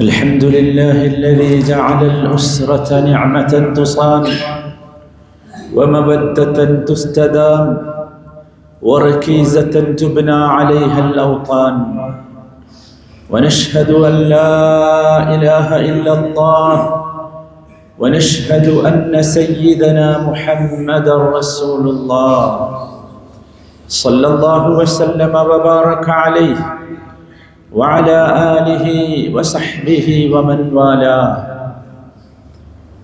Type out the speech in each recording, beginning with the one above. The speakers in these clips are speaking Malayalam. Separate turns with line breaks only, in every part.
الحمد لله الذي جعل الأسرة نعمة تصان ومودة تستدام وركيزة تبنى عليها الأوطان. ونشهد أن لا إله إلا الله. ونشهد أن سيدنا محمد رسول الله. صلى الله وسلم وبارك عليه. وعلى آله وصحبه ومن والاه.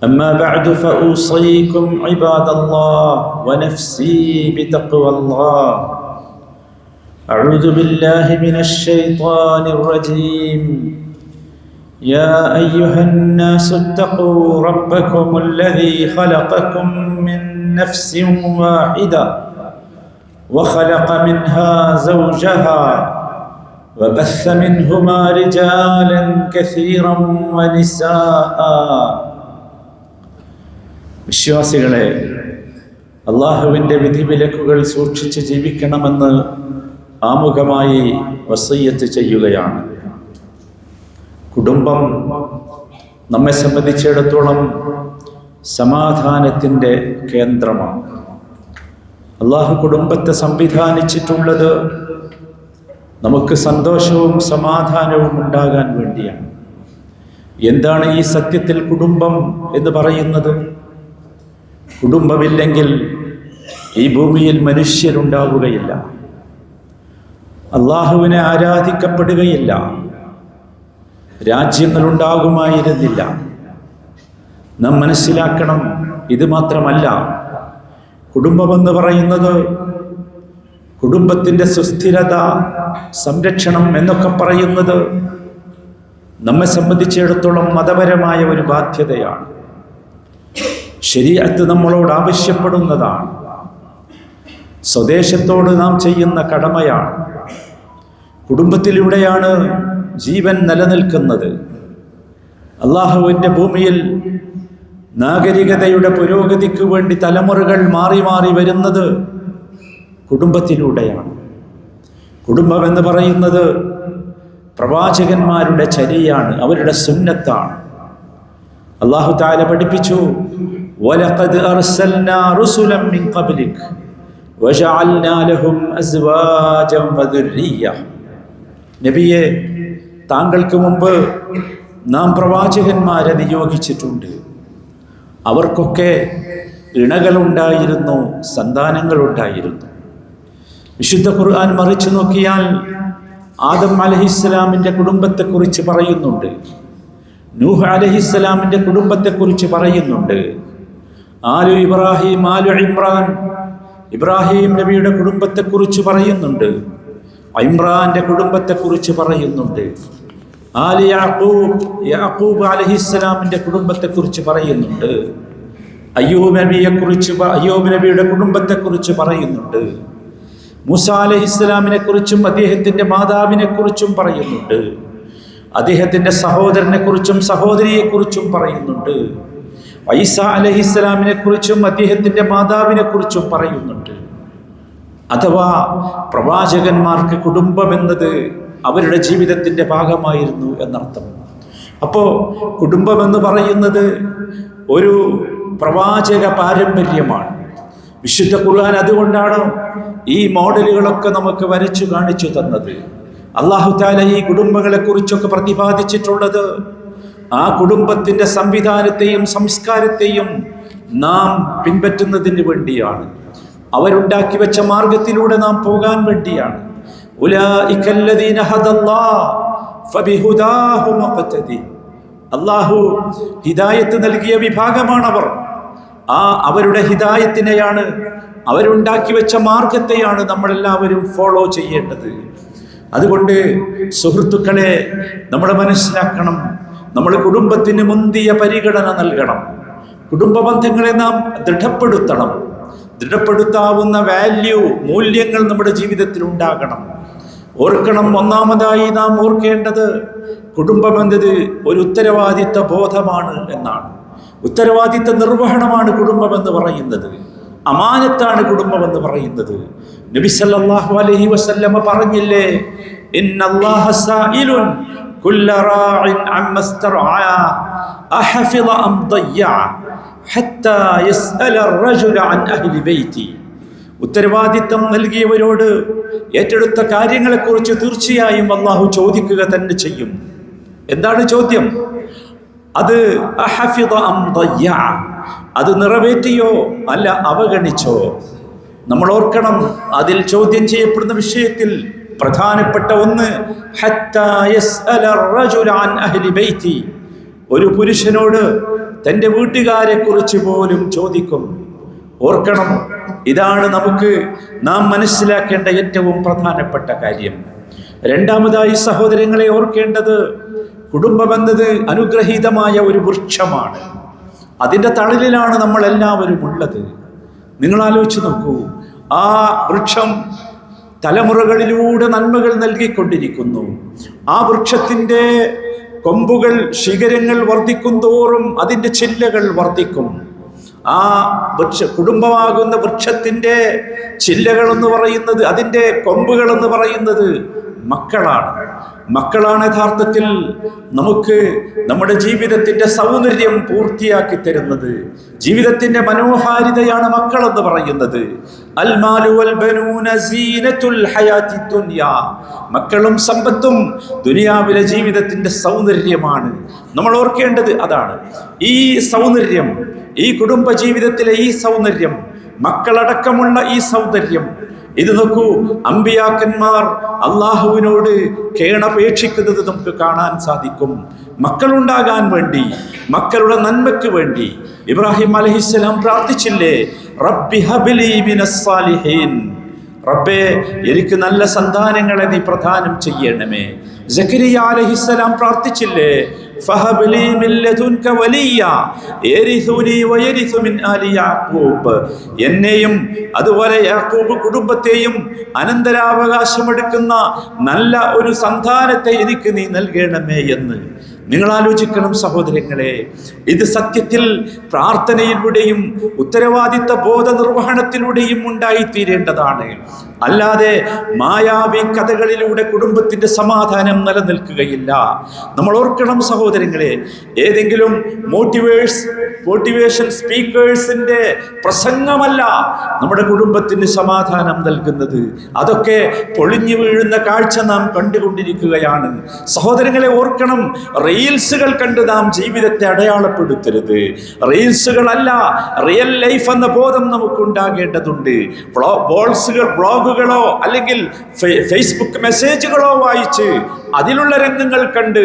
أما بعد فأوصيكم عباد الله ونفسي بتقوى الله. أعوذ بالله من الشيطان الرجيم. يا أيها الناس اتقوا ربكم الذي خلقكم من نفس واحدة وخلق منها زوجها وبث منهما رجالا كثيرا ونساء വിശ്വാസികളെ അള്ളാഹുവിൻ്റെ വിധിവിലക്കുകൾ സൂക്ഷിച്ച് ജീവിക്കണമെന്ന് ആമുഖമായി വസയ്യത്ത് ചെയ്യുകയാണ് കുടുംബം നമ്മെ സംബന്ധിച്ചിടത്തോളം സമാധാനത്തിൻ്റെ കേന്ദ്രമാണ് അള്ളാഹു കുടുംബത്തെ സംവിധാനിച്ചിട്ടുള്ളത് നമുക്ക് സന്തോഷവും സമാധാനവും ഉണ്ടാകാൻ വേണ്ടിയാണ്. എന്താണ് ഈ സത്യത്തിൽ കുടുംബം എന്ന് പറയുന്നത്? കുടുംബമില്ലെങ്കിൽ ഈ ഭൂമിയിൽ മനുഷ്യരുണ്ടാവുകയില്ല. അള്ളാഹുവിനെ ആരാധിക്കപ്പെടുകയില്ല. രാജ്യങ്ങളുണ്ടാകുമായിരുന്നില്ല. നാം മനസ്സിലാക്കണം ഇത് മാത്രമല്ല കുടുംബമെന്ന് പറയുന്നത് കുടുംബത്തിന്റെ സുസ്ഥിരത സംരക്ഷണം എന്നൊക്കെ പറയുന്നത് നമ്മെ സംബന്ധിച്ചിടത്തോളം മതപരമായ ഒരു ബാധ്യതയാണ്. ശരീരത്ത് നമ്മളോട് ആവശ്യപ്പെടുന്നതാണ്. സ്വദേശത്തോട് നാം ചെയ്യുന്ന കടമയാണ്. കുടുംബത്തിലൂടെയാണ് ജീവൻ നിലനിൽക്കുന്നത്. അള്ളാഹുവിന്റെ ഭൂമിയിൽ നാഗരികതയുടെ പുരോഗതിക്ക് വേണ്ടി തലമുറകൾ മാറി മാറി വരുന്നത് കുടുംബത്തിലൂടെയാണ്. കുടുംബം എന്ന് പറയുന്നത് പ്രവാചകന്മാരുടെ ചരിയാണ് അവരുടെ സുന്നത്താണ്. അള്ളാഹു താല പഠിപ്പിച്ചു നബിയെ താങ്കൾക്ക് മുമ്പ് നാം പ്രവാചകന്മാരെ നിയോഗിച്ചിട്ടുണ്ട്. അവർക്കൊക്കെ ഇണകളുണ്ടായിരുന്നു സന്താനങ്ങളുണ്ടായിരുന്നു. വിശുദ്ധ ഖുർആൻ മറിച്ചു നോക്കിയാൽ ആദം അലഹിസ്സലാമിന്റെ കുടുംബത്തെക്കുറിച്ച് പറയുന്നുണ്ട്. നൂഹ് അലഹിസ്സലാമിന്റെ കുടുംബത്തെക്കുറിച്ച് പറയുന്നുണ്ട്. ആലു ഇബ്രാഹിം ആലു ഇമ്രാൻ ഇബ്രാഹിം നബിയുടെ കുടുംബത്തെക്കുറിച്ച് പറയുന്നുണ്ട്. ഇമ്രാന്റെ കുടുംബത്തെക്കുറിച്ച് പറയുന്നുണ്ട്. ആലി യാക്കൂബ് യാക്കൂബ് അലഹിസ്സലാമിന്റെ കുടുംബത്തെക്കുറിച്ച് പറയുന്നുണ്ട്. അയ്യൂബ് നബിയെക്കുറിച്ച് അയ്യൂബ് നബിയുടെ കുടുംബത്തെക്കുറിച്ച് പറയുന്നുണ്ട്. മൂസ അലഹി ഇസ്ലാമിനെ കുറിച്ചും അദ്ദേഹത്തിന്റെ മാതാവിനെ കുറിച്ചും പറയുന്നുണ്ട്. അദ്ദേഹത്തിന്റെ സഹോദരനെ കുറിച്ചും സഹോദരിയെ കുറിച്ചും പറയുന്നുണ്ട്. ഐസ അലഹി ഇസ്ലാമിനെ കുറിച്ചും അദ്ദേഹത്തിന്റെ മാതാവിനെ കുറിച്ചും പറയുന്നുണ്ട്. അഥവാ പ്രവാചകന്മാർക്ക് കുടുംബമെന്നത് അവരുടെ ജീവിതത്തിന്റെ ഭാഗമായിരുന്നു എന്നർത്ഥം. അപ്പോൾ കുടുംബമെന്ന് പറയുന്നത് ഒരു പ്രവാചക പാരമ്പര്യമാണ്. വിശുദ്ധ ഖുർആൻ അതുകൊണ്ടാണ് ഈ മോഡലുകളൊക്കെ നമുക്ക് വരച്ചു കാണിച്ചു തന്നത്. അള്ളാഹു താല ഈ കുടുംബങ്ങളെ കുറിച്ചൊക്കെ പ്രതിപാദിച്ചിട്ടുള്ളത്. ആ കുടുംബത്തിന്റെ സംവിധാനത്തെയും സംസ്കാരത്തെയും നാം പിൻപറ്റുന്നതിന് വേണ്ടിയാണ്. അവരുണ്ടാക്കി വെച്ച മാർഗത്തിലൂടെ നാം പോകാൻ വേണ്ടിയാണ്. അള്ളാഹു ഹിദായത്ത് നൽകിയ വിഭാഗമാണവർ. ആ അവരുടെ ഹിതായത്തിനെയാണ് അവരുണ്ടാക്കി വെച്ച മാർഗത്തെയാണ് നമ്മളെല്ലാവരും ഫോളോ ചെയ്യേണ്ടത്. അതുകൊണ്ട് സുഹൃത്തുക്കളെ നമ്മൾ മനസ്സിലാക്കണം നമ്മൾ കുടുംബത്തിന് മുന്തിയ പരിഗണന നൽകണം. കുടുംബ ബന്ധങ്ങളെ നാം ദൃഢപ്പെടുത്തണം. ദൃഢപ്പെടുത്താവുന്ന വാല്യൂ മൂല്യങ്ങൾ നമ്മുടെ ജീവിതത്തിൽ ഉണ്ടാകണം. ഓർക്കണം ഒന്നാമതായി നാം ഓർക്കേണ്ടത് കുടുംബമെന്നത് ഒരു ഉത്തരവാദിത്വ ബോധമാണ് എന്നാണ്. ഉത്തരവാദിത്ത നിർവഹണമാണ് കുടുംബമെന്ന് പറയുന്നത്. അമാനത്താണ് കുടുംബമെന്ന് പറയുന്നത്. നബി സല്ലല്ലാഹു അലൈഹി വസല്ലമ പറഞ്ഞില്ലേ ഉത്തരവാദിത്തം നൽകിയവരോട് ഏറ്റെടുത്ത കാര്യങ്ങളെക്കുറിച്ച് തീർച്ചയായും അള്ളാഹു ചോദിക്കുക തന്നെ ചെയ്യും. എന്താണ് ചോദ്യം? അത് അഹഫിദ അംദയ്യ അത് നിറവേറ്റിയോ അല്ല അവഗണിച്ചോ? നമ്മൾ ഓർക്കണം അതിൽ ചോദ്യം ചെയ്യപ്പെടുന്ന വിഷയത്തിൽ പ്രധാനപ്പെട്ട ഒന്ന് ഒരു പുരുഷനോട് തന്റെ വീട്ടുകാരെ കുറിച്ച് പോലും ചോദിക്കും. ഓർക്കണം ഇതാണ് നമുക്ക് നാം മനസ്സിലാക്കേണ്ട ഏറ്റവും പ്രധാനപ്പെട്ട കാര്യം. രണ്ടാമതായി സഹോദരങ്ങളെ ഓർക്കേണ്ടത് കുടുംബം എന്നത് അനുഗ്രഹീതമായ ഒരു വൃക്ഷമാണ്. അതിന്റെ തണലിലാണ് നമ്മളെല്ലാവരും ഉള്ളത്. നിങ്ങൾ ആലോചിച്ച് നോക്കൂ ആ വൃക്ഷം തലമുറകളിലൂടെ നന്മകൾ നൽകിക്കൊണ്ടിരിക്കുന്നു. ആ വൃക്ഷത്തിന്റെ കൊമ്പുകൾ ശിഖരങ്ങൾ വർദ്ധിക്കും തോറും അതിന്റെ ചില്ലകൾ വർദ്ധിക്കും. ആ വൃക്ഷ കുടുംബമാകുന്ന വൃക്ഷത്തിന്റെ ചില്ലകൾ എന്ന് പറയുന്നത് അതിന്റെ കൊമ്പുകൾ എന്ന് പറയുന്നത് മക്കളാണ്. മക്കളാണ് യഥാർത്ഥത്തിൽ നമുക്ക് നമ്മുടെ ജീവിതത്തിന്റെ സൗന്ദര്യം പൂർത്തിയാക്കി തരുന്നത്. ജീവിതത്തിന്റെ മനോഹാരിതയാണ് മക്കൾ എന്ന് പറയുന്നത് മക്കളും സമ്പത്തും ദുനിയാവിലെ ജീവിതത്തിന്റെ സൗന്ദര്യമാണ്. നമ്മൾ ഓർക്കേണ്ടത് അതാണ്. ഈ സൗന്ദര്യം ഈ കുടുംബ ജീവിതത്തിലെ ഈ സൗന്ദര്യം മക്കളടക്കമുള്ള ഈ സൗന്ദര്യം ഇത് നോക്കൂ അമ്പിയാക്കന്മാർ അള്ളാഹുവിനോട് കേണപേക്ഷിക്കുന്നത് നമുക്ക് കാണാൻ സാധിക്കും. മക്കളുണ്ടാകാൻ വേണ്ടി മക്കളുടെ നന്മയ്ക്ക് വേണ്ടി. ഇബ്രാഹിം അലഹിസ്സലാം പ്രാർത്ഥിച്ചില്ലേ റബ്ബി ഹബിലി റബ്ബേ എനിക്ക് നല്ല സന്താനങ്ങളെ നീ പ്രദാനം ചെയ്യണമേ. സക്കരിയ അലഹിസ്സലാം പ്രാർത്ഥിച്ചില്ലേ ഫഹബ് ലീ മിൻ ലദുൻക വലിയ യരിസുനി വയരിസു മിൻ ആലി യാക്കൂബ് എന്നെയും അതുപോലെ യാക്കൂബ് കുടുംബത്തെയും അനന്തരാവകാശമെടുക്കുന്ന നല്ല ഒരു സന്താനത്തെ എനിക്ക് നീ നൽകണമേ എന്ന്. നിങ്ങൾ ആലോചിക്കണം സഹോദരങ്ങളെ ഇത് സത്യത്തിൽ പ്രാർത്ഥനയിലൂടെയും ഉത്തരവാദിത്ത ബോധ നിർവഹണത്തിലൂടെയും ഉണ്ടായിത്തീരേണ്ടതാണ്. അല്ലാതെ മായാവി കഥകളിലൂടെ കുടുംബത്തിന്റെ സമാധാനം നിലനിൽക്കുകയില്ല. നമ്മൾ ഓർക്കണം സഹോദരങ്ങളെ ഏതെങ്കിലും മോട്ടിവേഴ്സ് മോട്ടിവേഷൻ സ്പീക്കേഴ്സിന്റെ പ്രസംഗമല്ല നമ്മുടെ കുടുംബത്തിന് സമാധാനം നൽകുന്നത്. അതൊക്കെ പൊളിഞ്ഞു വീഴുന്ന കാഴ്ച നാം കണ്ടുകൊണ്ടിരിക്കുകയാണ്. സഹോദരങ്ങളെ ഓർക്കണം റീൽസുകൾ കണ്ട് നാം ജീവിതത്തെ അടയാളപ്പെടുത്തരുത്. റീൽസുകളല്ല റിയൽ ലൈഫ് എന്ന ബോധം നമുക്ക് ഉണ്ടാകേണ്ടതുണ്ട് ബോൾസുകൾ ബ്ലോഗുകളോ അല്ലെങ്കിൽ ഫേസ്ബുക്ക് മെസ്സേജുകളോ വായിച്ച് അതിലുള്ള രംഗങ്ങൾ കണ്ട്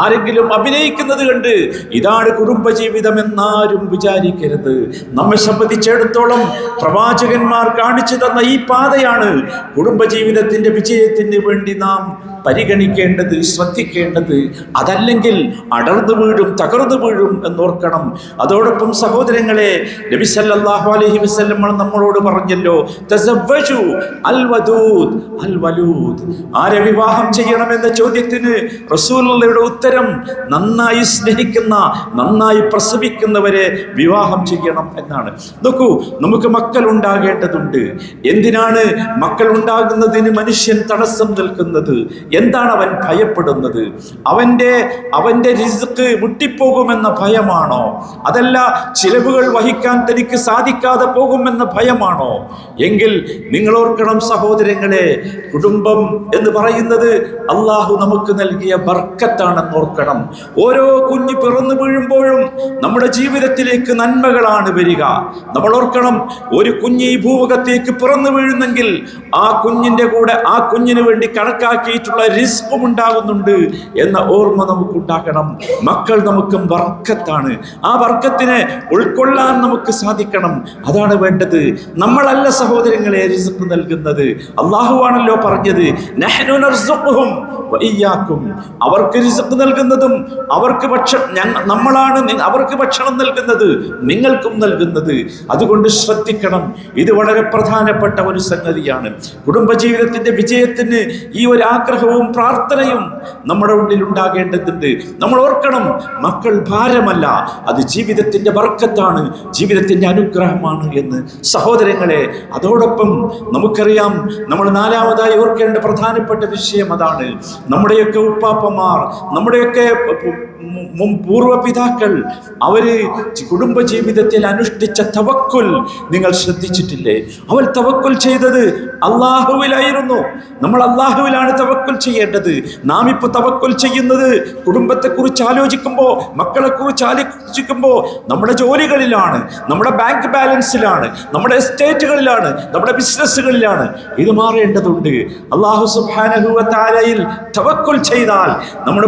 ആരെങ്കിലും അഭിനയിക്കുന്നത് കണ്ട് ഇതാണ് കുടുംബജീവിതം എന്നാരും വിചാരിക്കരുത്. നമ്മെ സംബന്ധിച്ചിടത്തോളം പ്രവാചകന്മാർ കാണിച്ചു തന്ന ഈ പാതയാണ് കുടുംബജീവിതത്തിന്റെ വിജയത്തിന് വേണ്ടി നാം പരിഗണിക്കേണ്ടത് ശ്രദ്ധിക്കേണ്ടത്. അതല്ലെങ്കിൽ അടർന്നു വീഴും തകർന്നു വീഴും എന്നോർക്കണം. അതോടൊപ്പം സഹോദരങ്ങളെ നബി സല്ലല്ലാഹു അലൈഹി വസല്ലം നമ്മളോട് പറഞ്ഞല്ലോ അൽ വലൂദ്. ആരെ വിവാഹം ചെയ്യണമെന്ന ചോദ്യത്തിന് റസൂലുള്ളയുടെ ഉത്തരം നന്നായി സ്നേഹിക്കുന്ന നന്നായി പ്രസവിക്കുന്നവരെ വിവാഹം ചെയ്യണം എന്നാണ്. നോക്കൂ നമുക്ക് മക്കൾ ഉണ്ടാകേണ്ടതുണ്ട്. എന്തിനാണ് മക്കൾ ഉണ്ടാകുന്നതിന് മനുഷ്യൻ തടസ്സം നിൽക്കുന്നത്? എന്താണ് അവൻ ഭയപ്പെടുന്നത്? അവന്റെ അവന്റെ റിസ്ക് മുട്ടിപ്പോകുമെന്ന ഭയമാണോ? അതല്ല ചിലവുകൾ വഹിക്കാൻ തനിക്ക് സാധിക്കാതെ പോകുമെന്ന ഭയമാണോ? എങ്കിൽ നിങ്ങൾ ഓർക്കണം സഹോദരങ്ങളെ കുടുംബം എന്ന് പറയുന്നത് അള്ളാഹു നമുക്ക് നൽകിയ ബർക്കത്താണെന്ന് ഓർക്കണം. ഓരോ കുഞ്ഞ് പിറന്നു വീഴുമ്പോഴും നമ്മുടെ ജീവിതത്തിലേക്ക് നന്മകളാണ് വരിക. നമ്മൾ ഓർക്കണം ഒരു കുഞ്ഞ് ഈ ഭൂമുഖത്തേക്ക് പിറന്നു വീഴുന്നെങ്കിൽ ആ കുഞ്ഞിന്റെ കൂടെ ആ കുഞ്ഞിന് വേണ്ടി കണക്കാക്കിയിട്ടുള്ള റിസ്കും ഉണ്ടാകുന്നുണ്ട് എന്ന ഓർമ്മ നമുക്കുണ്ടാക്കണം മക്കൾ നമുക്കും വർക്കത്താണ് ആ വർക്കത്തിനെ ഉൾക്കൊള്ളാൻ നമുക്ക് സാധിക്കണം. അതാണ് വേണ്ടത്. നമ്മളല്ല സഹോദരങ്ങളെ റിസ്ക് നൽകുന്നത്. അള്ളാഹുവാണല്ലോ പറഞ്ഞത് നഹ്നു വഇയ്യാക്കും. അവർക്ക് റിസക്ക് നൽകുന്നതും അവർക്ക് ഭക്ഷണം നമ്മളാണ് അവർക്ക് ഭക്ഷണം നൽകുന്നത് നിങ്ങൾക്കും നൽകുന്നത്. അതുകൊണ്ട് ശ്രദ്ധിക്കണം. ഇത് വളരെ പ്രധാനപ്പെട്ട ഒരു സംഗതിയാണ്. കുടുംബജീവിതത്തിന്റെ വിജയത്തിന് ഈ ഒരു ആഗ്രഹവും പ്രാർത്ഥനയും നമ്മുടെ ഉള്ളിൽ ഉണ്ടാകേണ്ടതുണ്ട്. നമ്മൾ ഓർക്കണം മക്കൾ ഭാരമല്ല. അത് ജീവിതത്തിന്റെ വർക്കത്താണ് ജീവിതത്തിന്റെ അനുഗ്രഹമാണ് എന്ന്. സഹോദരങ്ങളെ അതോടൊപ്പം നമുക്കറിയാം നമ്മൾ നാലാമതായി ഓർക്കേണ്ട പ്രധാനപ്പെട്ട വിഷയം അതാണ്. നമ്മുടെയൊക്കെ ഉപ്പാപ്പമാർ നമ്മുടെയൊക്കെ പൂർവപിതാക്കൾ അവർ കുടുംബജീവിതത്തിൽ അനുഷ്ഠിച്ച തവക്കുൽ നിങ്ങൾ ശ്രദ്ധിച്ചിട്ടില്ലേ? അവൾ തവക്കുൽ ചെയ്തത് അള്ളാഹുവിലായിരുന്നു. നമ്മൾ അള്ളാഹുവിലാണ് തവക്കുൽ ചെയ്യേണ്ടത്. നാം ഇപ്പോൾ തവക്കുൽ ചെയ്യുന്നത് കുടുംബത്തെക്കുറിച്ച് ആലോചിക്കുമ്പോൾ മക്കളെക്കുറിച്ച് ആലോചിക്കുമ്പോൾ നമ്മുടെ ജോലികളിലാണ് നമ്മുടെ ബാങ്ക് ബാലൻസിലാണ് നമ്മുടെ എസ്റ്റേറ്റുകളിലാണ് നമ്മുടെ ബിസിനസ്സുകളിലാണ്. ഇത് മാറേണ്ടതുണ്ട്. അള്ളാഹു സുബാനഹുവത്താലയിൽ തവക്കുൽ ചെയ്താൽ നമ്മുടെ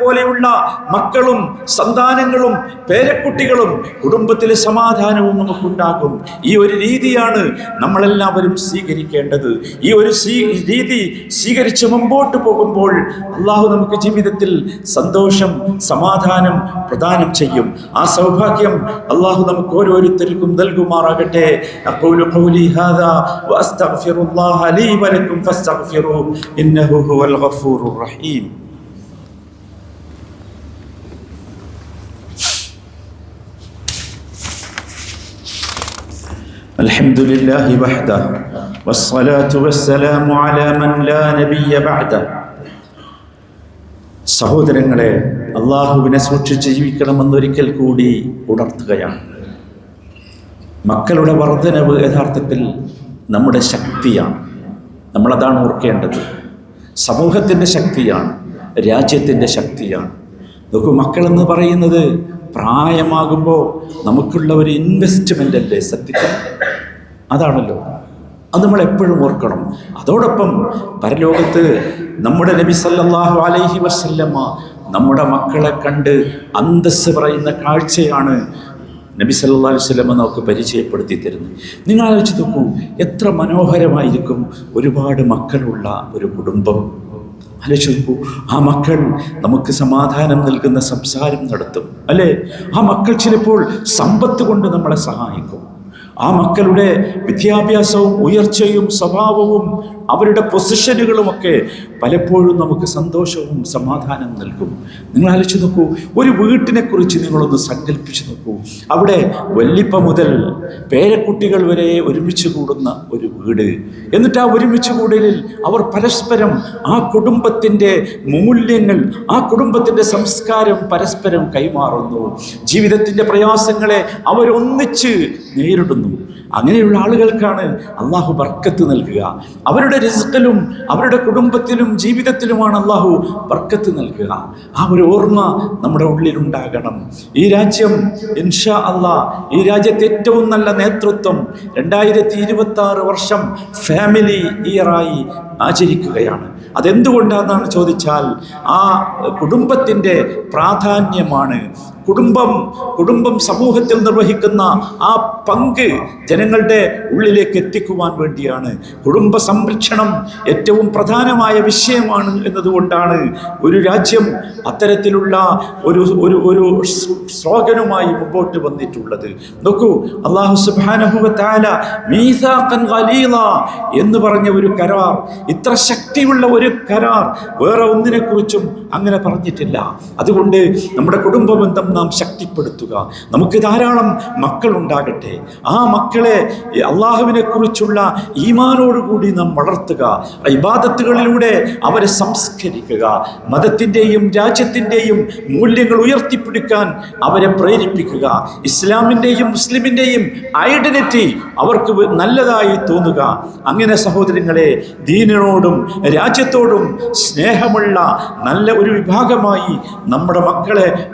പൂർവപിതാക്കൾക്കുണ്ടായതുപോലെയുള്ള മക്കളും സന്താനങ്ങളും പേരക്കുട്ടികളും കുടുംബത്തിലെ സമാധാനവും നമുക്കുണ്ടാകും. ഈ ഒരു രീതിയാണ് നമ്മളെല്ലാവരും സ്വീകരിക്കേണ്ടത്. ഈ ഒരു രീതി സ്വീകരിച്ച് മുമ്പോട്ട് പോകുമ്പോൾ അള്ളാഹു നമുക്ക് ജീവിതത്തിൽ സന്തോഷം സമാധാനം പ്രദാനം ചെയ്യും. ആ സൗഭാഗ്യം അള്ളാഹു നമുക്ക് ഓരോരുത്തർക്കും നൽകുമാറാകട്ടെ. അഖൂലു ഖൗലി ഹാദാ വഅസ്തഗ്ഫിറുല്ലാഹ ലീ വലക്കും ഫസ്തഗ്ഫിറൂ. ഇന്നഹു ഹുവൽ ഗഫൂറു റഹീം. الحمد لله وحده والصلاة والسلام على من لا نبي بعده സഹോദരങ്ങളെ അള്ളാഹുവിനെ സൂക്ഷിച്ച് ജീവിക്കണമെന്നൊരിക്കൽ കൂടി ഉണർത്തുകയാണ് മക്കളുടെ വർധനവ് യഥാർത്ഥത്തിൽ നമ്മുടെ ശക്തിയാണ് നമ്മളതാണ് ഓർക്കേണ്ടത് സമൂഹത്തിൻ്റെ ശക്തിയാണ് രാജ്യത്തിൻ്റെ ശക്തിയാണ് നോക്കൂ മക്കളെന്ന് പറയുന്നത് പ്രായമാകുമ്പോൾ നമുക്കുള്ള ഒരു ഇൻവെസ്റ്റ്മെന്റ് അല്ലേ സത്യത്തിൽ അതാണല്ലോ. അത് നമ്മൾ എപ്പോഴും ഓർക്കണം. അതോടൊപ്പം പരലോകത്ത് നമ്മുടെ നബി സല്ലാഹു അലൈഹി വസല്ലമ്മ നമ്മുടെ മക്കളെ കണ്ട് അന്തസ് പറയുന്ന കാഴ്ചയാണ് നബി സല്ലാ അലൈഹി നമുക്ക് പരിചയപ്പെടുത്തി തരുന്നത്. നിങ്ങൾ ആലോചിച്ച് നോക്കൂ എത്ര മനോഹരമായിരിക്കും ഒരുപാട് മക്കളുള്ള ഒരു കുടുംബം. ആലോചിച്ച് ആ മക്കൾ നമുക്ക് സമാധാനം നൽകുന്ന സംസാരം നടത്തും അല്ലേ? ആ മക്കൾ ചിലപ്പോൾ സമ്പത്ത് കൊണ്ട് നമ്മളെ സഹായിക്കും. ആ മക്കളുടെ വിദ്യാഭ്യാസവും ഉയർച്ചയും സ്വഭാവവും അവരുടെ പൊസിഷനുകളുമൊക്കെ പലപ്പോഴും നമുക്ക് സന്തോഷവും സമാധാനം നൽകും. നിങ്ങൾ ആലോചിച്ച് നോക്കൂ ഒരു വീട്ടിനെ കുറിച്ച് നിങ്ങളൊന്ന് സങ്കല്പിച്ച് നോക്കൂ. അവിടെ വല്ലിപ്പ മുതൽ പേരക്കുട്ടികൾ വരെ ഒരുമിച്ച് കൂടുന്ന ഒരു വീട്. എന്നിട്ട് ആ ഒരുമിച്ച് കൂടലിൽ അവർ പരസ്പരം ആ കുടുംബത്തിന്റെ മൂല്യങ്ങൾ ആ കുടുംബത്തിന്റെ സംസ്കാരം പരസ്പരം കൈമാറുന്നു. ജീവിതത്തിന്റെ പ്രയാസങ്ങളെ അവരൊന്നിച്ച് നേരിടുന്നു. അങ്ങനെയുള്ള ആളുകൾക്കാണ് അള്ളാഹു ബർക്കത്ത് നൽകുക. അവരുടെ റിസ്ക്കിലും അവരുടെ കുടുംബത്തിലും ജീവിതത്തിലുമാണ് അള്ളാഹു ബർക്കത്ത് നൽകുക. ആ ഒരു ഓർമ്മ നമ്മുടെ ഉള്ളിലുണ്ടാകണം. ഈ രാജ്യം ഇൻഷാ അള്ളാ ഈ രാജ്യത്തെ ഏറ്റവും നല്ല നേതൃത്വം രണ്ടായിരത്തി ഇരുപത്തി ആറ് വർഷം ഫാമിലി ഇയറായി ആചരിക്കുകയാണ്. അതെന്തുകൊണ്ടാണെന്നാണ് ചോദിച്ചാൽ ആ കുടുംബത്തിന്റെ പ്രാധാന്യമാണ് കുടുംബം കുടുംബം സമൂഹത്തിൽ നിർവഹിക്കുന്ന ആ പങ്ക് ജനങ്ങളുടെ ഉള്ളിലേക്ക് എത്തിക്കുവാൻ വേണ്ടിയാണ്. കുടുംബ സംരക്ഷണം ഏറ്റവും പ്രധാനമായ വിഷയമാണ് എന്നതുകൊണ്ടാണ് ഒരു രാജ്യം അത്തരത്തിലുള്ള ഒരു ഒരു ഒരു സ്ലോഗനുമായി മുമ്പോട്ട് വന്നിട്ടുള്ളത്. നോക്കൂ അള്ളാഹു സുബാനഹുല എന്ന് പറഞ്ഞ ഒരു കരാർ ഇത്ര ശക്തിയുള്ള ഒരു കരാർ വേറെ ഒന്നിനെക്കുറിച്ചും അങ്ങനെ പറഞ്ഞിട്ടില്ല. അതുകൊണ്ട് നമ്മുടെ കുടുംബ ബന്ധം നാം ശക്തിപ്പെടുത്തുക. നമുക്ക് ധാരാളം മക്കളുണ്ടാകട്ടെ ആ മക്കളെ അള്ളാഹുവിനെ കുറിച്ചുള്ള ഈമാനോടുകൂടി നാം വളർത്തുക. ഇബാദത്തുകളിലൂടെ അവരെ സംസ്കരിക്കുക. മതത്തിന്റെയും രാജ്യത്തിന്റെയും മൂല്യങ്ങൾ ഉയർത്തിപ്പിടിക്കാൻ അവരെ പ്രേരിപ്പിക്കുക. ഇസ്ലാമിന്റെയും മുസ്ലിമിന്റെയും ഐഡന്റിറ്റി അവർക്ക് നല്ലതായി തോന്നുക. അങ്ങനെ സഹോദരങ്ങളെ ദീനിനോടും രാജ്യത്തോടും സ്നേഹമുള്ള നല്ല ഒരു വിഭാഗമായി നമ്മുടെ മക്കളെ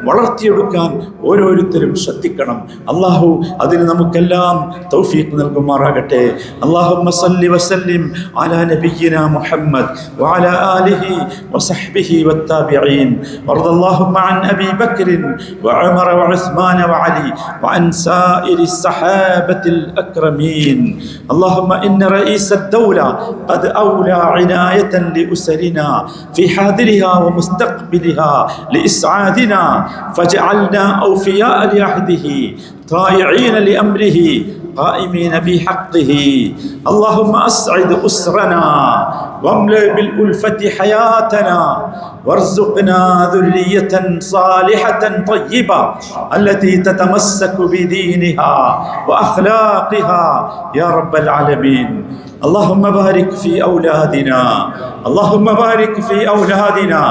വളർത്തിയെടുക്കാൻ ഓരോരുത്തരും ശ്രദ്ധിക്കണം അള്ളാഹു അതിന് നമുക്കെല്ലാം തൗഫീഖ് നൽകുമാറാകട്ടെ അള്ളാഹു സല്ലി വസല്ലിം അലാ നബിയ്യിന മുഹമ്മദ് وعلى آله وصحبه والتابعين وارض اللهم عن أبي بكر وعمر وعثمان وعلي وعن سائر الصحابة الأكرمين اللهم إن رئيس الدولة قد أولى عناية لأسرنا في حاضرها ومستقبلها لإسعادنا فجعلنا أوفياء لعهده طائعين لأمره قائمين بحقه. اللهم أسعد أسرنا واملئ بالألفة حياتنا وارزقنا ذرية صالحة طيبة التي تتمسك بدينها وأخلاقها يا رب العالمين. اللهم بارك في أولادنا اللهم بارك في أولادنا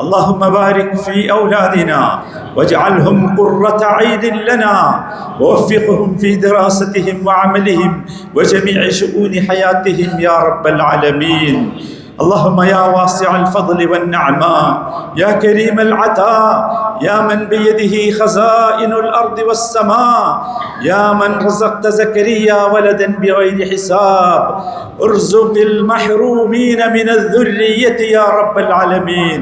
اللهم بارك في أولادنا واجعلهم قرة عين لنا ووفقهم في دراستهم وعملهم وجميع شؤون حياتهم يا رب العالمين. اللهم يا واسع الفضل والنعماء يا كريم العطاء يا من بيده خزائن الأرض والسماء يا من رزقت زكريا ولدا بغير حساب. ارزق المحرومين من الذرية يا رب العالمين.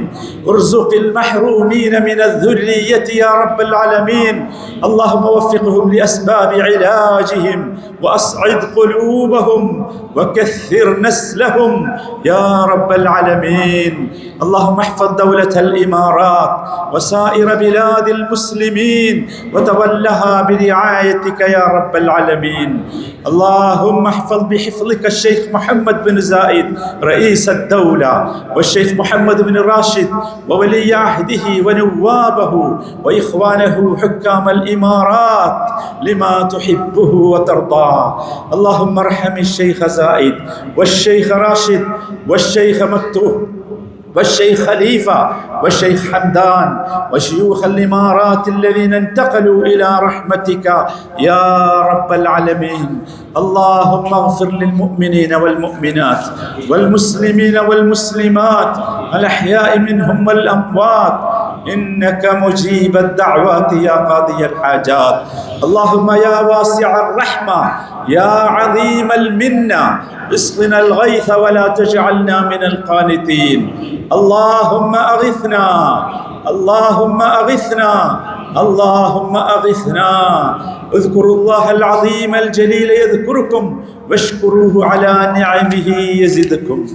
ارزق المحرومين من الذرية يا رب العالمين. اللهم وفقهم لأسباب علاجهم واسعد قلوبهم وكثر نسلهم. يا رب العالمين. اللهم احفظ دولة الإمارات وسائر بلاد المسلمين وتولها برعايتك يا رب العالمين. اللهم احفظ بحفظك الشيخ محمد بن زايد رئيس الدولة والشيخ محمد بن راشد وولي عهده ونوابه وإخوانه حكام الإمارات لما تحبه وترضاه. اللهم ارحم الشيخ زايد والشيخ راشد والشيخ مكتوب والشيخ خليفة والشيخ حمدان وشيوخ الإمارات الذين انتقلوا إلى رحمتك يا رب العالمين. اللهم اغفر للمؤمنين والمؤمنات والمسلمين والمسلمات الأحياء منهم والأموات إنك مجيب الدعوات يا قاضي الحاجات. اللهم يا واسع الرحمة يا عظيم المنة اسقنا الغيث ولا تجعلنا من القانتين. اللهم أغثنا اللهم أغثنا اللهم أغثنا. اذكروا الله العظيم الجليل يذكركم واشكروه على نعمه يزدكم.